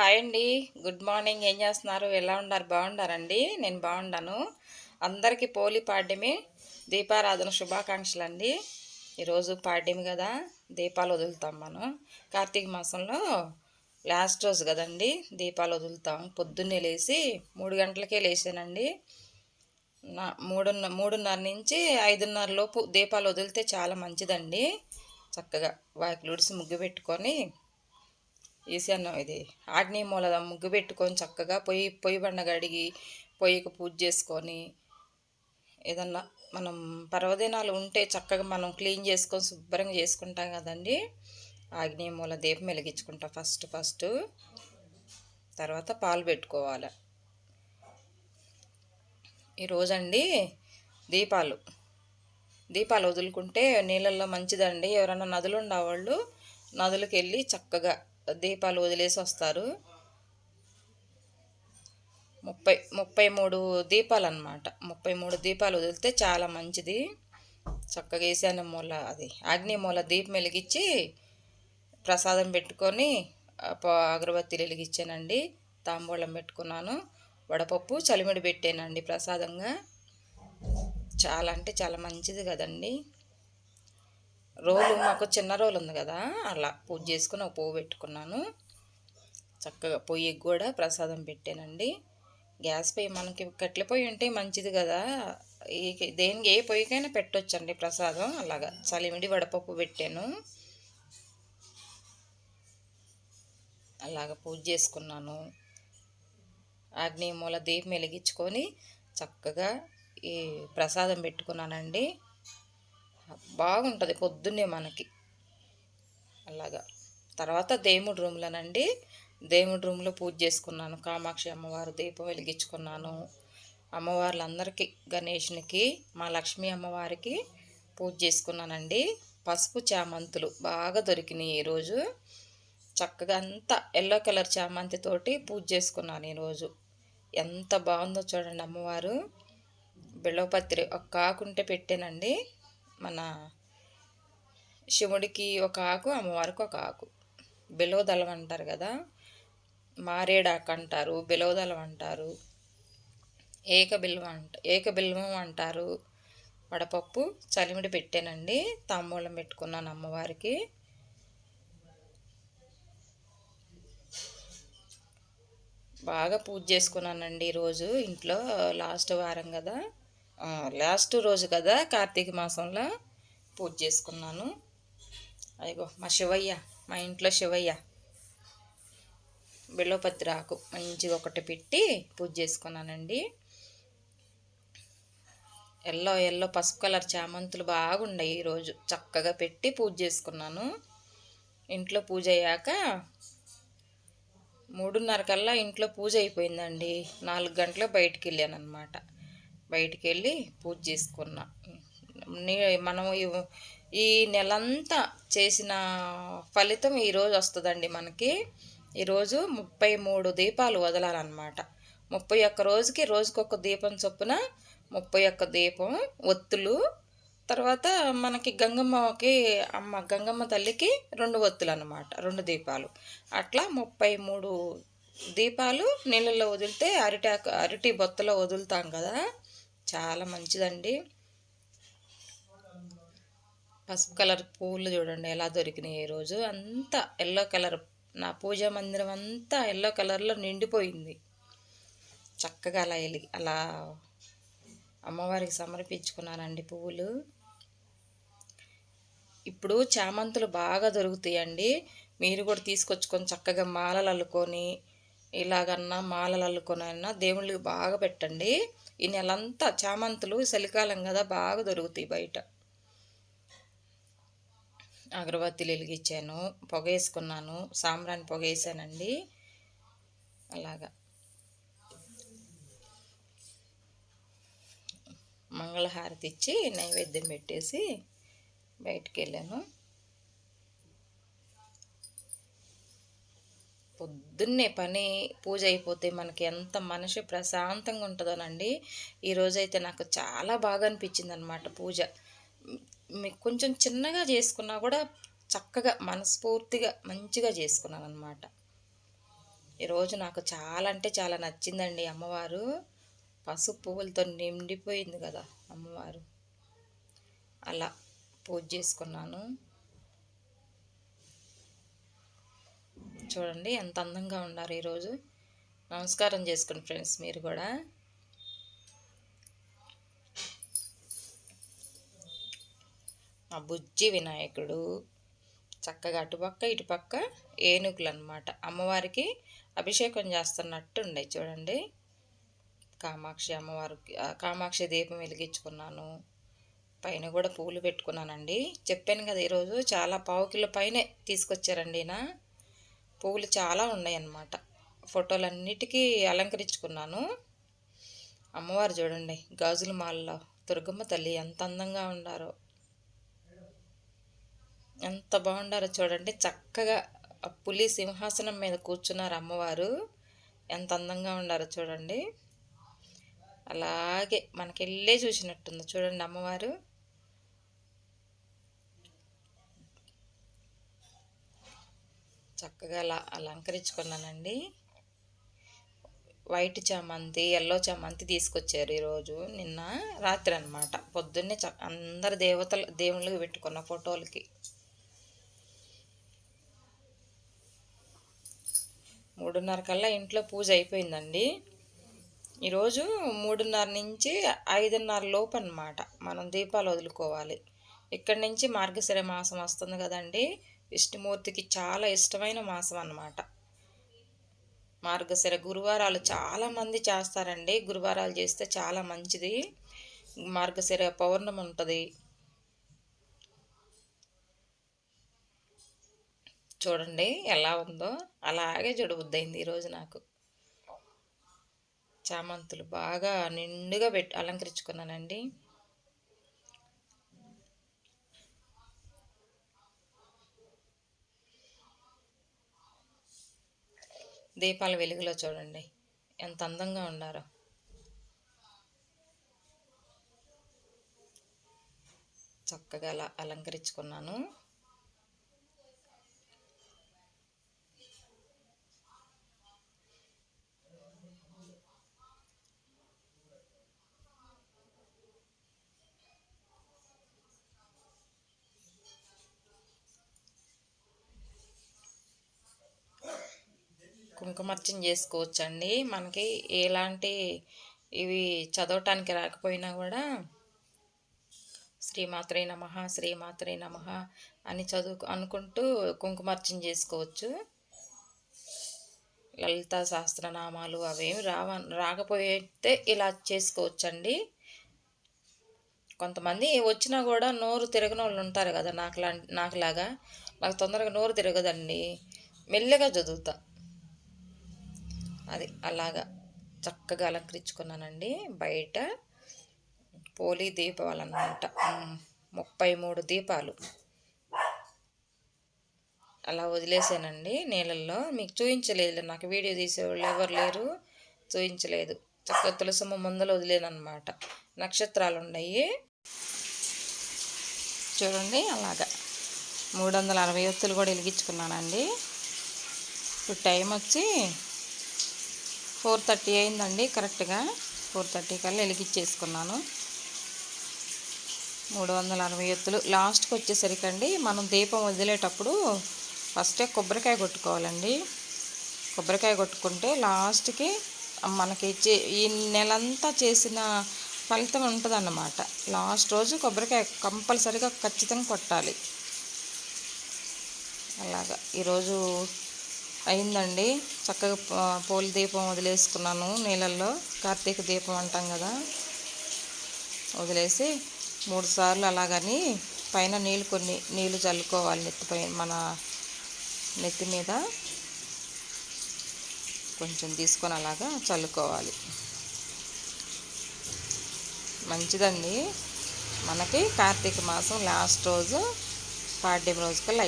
Hi అండి. Good morning. ఏం చేస్తున్నారు? ఎలా ఉన్నారు? బాగున్నారండి నేను బాగున్నాను అందరికీ పోలి పాడ్యమి దీపారాధన శుభాకాంక్షలు అండి ఈరోజు పాడ్యమి కదా. దీపాలు వదులుతాం మనం. కార్తీక మాసంలో లాస్ట్ రోజు కదండి దీపాలు వదులుతాం. పొద్దున్నే లేచి మూడు గంటలకే లేచానండి నా మూడున్న మూడున్నర నుంచి ఐదున్నర లోపు దీపాలు వదిలితే చాలా మంచిదండి. చక్కగా వాకి ఉడిసి ముగ్గు పెట్టుకొని ఈశాన్యం ఇది ఆగ్నేయ మూల ముగ్గు పెట్టుకొని చక్కగా పొయ్యి పొయ్యి బండ కడిగి పొయ్యికి పూజ చేసుకొని ఏదన్నా మనం పర్వదినాలు ఉంటే చక్కగా మనం క్లీన్ చేసుకొని శుభ్రంగా చేసుకుంటాం కదండి. ఆగ్నేయ మూల దీపం వెలిగించుకుంటాం ఫస్ట్ ఫస్ట్. తర్వాత పాలు పెట్టుకోవాలి. ఈరోజండి దీపాలు. దీపాలు వదులుకుంటే నీళ్ళల్లో మంచిదండి. ఎవరైనా నదులు ఉండేవాళ్ళు నదులకు వెళ్ళి చక్కగా దీపాలు వదిలేసి వస్తారు. ముప్పై ముప్పై మూడు దీపాలు అనమాట ముప్పై మూడు దీపాలు వదిలితే చాలా మంచిది. చక్కగా ఈశాన్య మూల అది ఆగ్నేయ మూల దీపం వెలిగించి ప్రసాదం పెట్టుకొని అగరబత్తిలు వెలిగించానండి. తాంబూలం పెట్టుకున్నాను. వడపప్పు చలిమిడి పెట్టానండి ప్రసాదంగా. చాలా అంటే చాలా మంచిది కదండి. రోలు మాకు చిన్న రోలు ఉంది కదా అలా పూజ చేసుకుని ఒక పువ్వు పెట్టుకున్నాను. చక్కగా పొయ్యికి కూడా ప్రసాదం పెట్టానండి. గ్యాస్ పొయ్యి మనకి కట్టెల పొయ్యి ఉంటే మంచిది కదా. దేనికి ఏ పొయ్యికైనా పెట్టొచ్చండి ప్రసాదం. అలాగా చలిమిడి వడపప్పు పెట్టాను. అలాగ పూజ చేసుకున్నాను. ఆగ్నేయ మూల దీపం వెలిగించుకొని చక్కగా ఈ ప్రసాదం పెట్టుకున్నానండి. బాగుంటుంది పొద్దున్నే మనకి. అలాగా. తర్వాత దేవుడి రూమ్లోనండి. దేవుడి రూమ్లో పూజ చేసుకున్నాను. కామాక్షి అమ్మవారు దీపం వెలిగించుకున్నాను. అమ్మవార్లందరికీ గణేష్నికి మా లక్ష్మీ అమ్మవారికి పూజ చేసుకున్నానండి. పసుపు చామంతులు బాగా దొరికినాయి ఈరోజు చక్కగా అంతా ఎల్లో కలర్ చామంతితోటి పూజ చేసుకున్నాను ఈరోజు ఎంత బాగుందో చూడండి అమ్మవారు. బిళ్ళవపత్రి ఒక కాకుంటే పెట్టానండి. మన శివుడికి ఒక ఆకు అమ్మవారికి ఒక ఆకు. బిలవదళం అంటారు కదా మారేడాకు అంటారు బిలవదళం అంటారు ఏక బిల్వం అంట ఏకబిల్వం అంటారు. వడపప్పు చలిమిడి పెట్టానండి తాంబూలం పెట్టుకున్నాను అమ్మవారికి. బాగా పూజ చేసుకున్నానండి ఈరోజు ఇంట్లో లాస్ట్ వారం కదా. లాస్ట్ రోజు కదా కార్తీక మాసంలో పూజ చేసుకున్నాను. అయ్యో మా శివయ్య మా ఇంట్లో శివయ్య బిల్వపత్రి ఆకు మంచిగా ఒకటి పెట్టి పూజ చేసుకున్నానండి. ఎల్లో ఎల్లో పసుపు కలర్ చామంతులు బాగున్నాయి ఈరోజు చక్కగా పెట్టి పూజ చేసుకున్నాను. ఇంట్లో పూజ అయ్యాక మూడున్నర కల్లా ఇంట్లో పూజ అయిపోయిందండి. నాలుగు గంటల బయటికి వెళ్ళాను అనమాట బయటికి వెళ్ళి పూజ చేసుకున్నా. మనం ఈ నెలంతా చేసిన ఫలితం ఈరోజు వస్తుందండి మనకి. ఈరోజు ముప్పై మూడు దీపాలు వదలాలన్నమాట. ముప్పై ఒక్క రోజుకి రోజుకొక దీపం చొప్పున ముప్పై ఒక్క దీపం ఒత్తులు తర్వాత మనకి గంగమ్మకి అమ్మ గంగమ్మ తల్లికి రెండు ఒత్తులు అనమాట రెండు దీపాలు. అట్లా ముప్పై మూడు దీపాలు నీళ్ళల్లో వదిలితే అరిటాకు అరటి బొత్తలో వదులుతాం కదా. చాలా మంచిదండి. పసుపు కలర్ పూలు చూడండి ఎలా దొరికినాయి ఈరోజు అంతా ఎల్లో కలర్. నా పూజా మందిరం అంతా ఎల్లో కలర్లో నిండిపోయింది. చక్కగా అలా ఎలిగి అలా అమ్మవారికి సమర్పించుకున్నానండి పువ్వులు. ఇప్పుడు చామంతులు బాగా దొరుకుతాయండి. మీరు కూడా తీసుకొచ్చుకొని చక్కగా మాలలు అల్లుకొని ఇలాగన్నా మాలలు అల్లుకొని అన్నా దేవుళ్ళకి బాగా పెట్టండి. ఈ నెలంతా చామంతులు చలికాలం కదా బాగా దొరుకుతాయి బయట. అగరబత్తిలు వెలిగించాను పొగ వేసుకున్నాను సాంబ్రాన్ని పొగ వేసానండి అలాగా. మంగళహారతి ఇచ్చి నైవేద్యం పెట్టేసి బయటికి వెళ్ళాను. పొద్దున్నే పని పూజ అయిపోతే మనకి ఎంత మనసు ప్రశాంతంగా ఉంటుందోనండి. ఈరోజైతే నాకు చాలా బాగా అనిపించింది అనమాట పూజ కొంచెం చిన్నగా చేసుకున్నా కూడా చక్కగా మనస్ఫూర్తిగా మంచిగా చేసుకున్నాను అనమాట ఈరోజు నాకు చాలా అంటే చాలా నచ్చిందండి అమ్మవారు. పసుపు పువ్వులతో నిండిపోయింది కదా అమ్మవారు. అలా పూజ చేసుకున్నాను. చూడండి ఎంత అందంగా ఉన్నారు ఈరోజు. నమస్కారం చేసుకోండి ఫ్రెండ్స్ మీరు కూడా. మా బుజ్జి వినాయకుడు చక్కగా అటుపక్క ఇటుపక్క ఏనుగులు అనమాట అమ్మవారికి అభిషేకం చేస్తున్నట్టు ఉండే చూడండి. కామాక్షి అమ్మవారికి కామాక్షి దీపం వెలిగించుకున్నాను. పైన కూడా పూలు పెట్టుకున్నానండి. చెప్పాను కదా ఈరోజు చాలా పావు కిలో పైనే తీసుకొచ్చారండి నా పువ్వులు చాలా ఉన్నాయన్నమాట. ఫోటోలన్నిటికీ అలంకరించుకున్నాను. అమ్మవారు చూడండి గాజుల మాలలో దుర్గమ్మ తల్లి ఎంత అందంగా ఉండారో. ఎంత బాగుండారో చూడండి చక్కగా పులి సింహాసనం మీద కూర్చున్నారు అమ్మవారు. ఎంత అందంగా ఉండారో చూడండి. అలాగే మనకెళ్ళే చూసినట్టుంది చూడండి అమ్మవారు. చక్కగా అలా అలంకరించుకున్నానండి. వైట్ చామంతి ఎల్లో చామంతి తీసుకొచ్చారు ఈరోజు నిన్న రాత్రి అనమాట పొద్దున్నే అందరు దేవతలు దేవుళ్ళకి పెట్టుకున్న ఫోటోలకి. మూడున్నర కల్లా ఇంట్లో పూజ అయిపోయిందండి. ఈరోజు మూడున్నర నుంచి ఐదున్నర లోపు అనమాట మనం దీపాలు వదులుకోవాలి. ఇక్కడి నుంచి మార్గశిర మాసం వస్తుంది కదండి. విష్ణుమూర్తికి చాలా ఇష్టమైన మాసం అన్నమాట. మార్గశిర గురువారాలు చాలామంది చేస్తారండి. గురువారాలు చేస్తే చాలా మంచిది. మార్గశిర పౌర్ణమి ఉంటుంది. చూడండి ఎలా ఉందో. అలాగే చూడబుద్దయింది ఈరోజు నాకు. చామంతులు బాగా నిండుగా పెట్టి అలంకరించుకున్నానండి. దీపాల వెలుగులో చూడండి. ఎంత అందంగా ఉన్నారో. చక్కగా అలా అలంకరించుకున్నాను. కుంకుమర్చన చేసుకోవచ్చండి. మనకి ఎలాంటి ఇవి చదవటానికి రాకపోయినా కూడా శ్రీమాత్రే నమ శ్రీమాత్రే నమ అని చదువు అనుకుంటూ కుంకుమర్చన చేసుకోవచ్చు. లలిత సహస్రనామాలు అవేమి రావ రాకపోతే ఇలా చేసుకోవచ్చండి. కొంతమంది వచ్చినా కూడా నోరు తిరగని వాళ్ళు ఉంటారు కదా నాకు నాకులాగా. నాకు తొందరగా నోరు తిరగదండి. మెల్లగా చదువుతా. అది అలాగా చక్కగా అలంకరించుకున్నానండి. బయట పోలీ దీపాలు అన్నమాట ముప్పై మూడు దీపాలు. అలా వదిలేసానండి నీళ్ళల్లో. మీకు చూపించలేదు నాకు వీడియో తీసేవాళ్ళు ఎవరు లేరు. చూపించలేదు చక్కగా తులసమ్మ ముందలు వదిలేనమాట నక్షత్రాలు ఉన్నాయి చూడండి అలాగా. మూడు వందల అరవై ఒత్తులు కూడా వెలిగించుకున్నానండి. ఇప్పుడు టైం వచ్చి ఫోర్ థర్టీ అయిందండి కరెక్ట్గా. ఫోర్ థర్టీ కల్లా వెలిగించేసుకున్నాను. మూడు వందల అరవై ఎత్తులు. లాస్ట్కి వచ్చేసరికండి మనం దీపం వదిలేటప్పుడు ఫస్టే కొబ్బరికాయ కొట్టుకోవాలండి. కొబ్బరికాయ కొట్టుకుంటే లాస్ట్కి మనకి ఈ నెలంతా చేసిన ఫలితం ఉంటుందన్నమాట. లాస్ట్ రోజు కొబ్బరికాయ కంపల్సరీగా ఖచ్చితంగా కొట్టాలి. అలాగా. ఈరోజు అయిందండి. చక్కగా పోల దీపం వదిలేసుకున్నాను. నీళ్ళల్లో కార్తీక దీపం అంటాం కదా వదిలేసి మూడు సార్లు అలాగని పైన నీళ్ళు కొన్ని నీళ్ళు చల్లుకోవాలి నెత్తిపై మన నెత్తి మీద. కొంచెం తీసుకొని అలాగా చల్లుకోవాలి. మంచిదండి. మనకి కార్తీక మాసం లాస్ట్ రోజు పాడ్యం రోజుకల్లా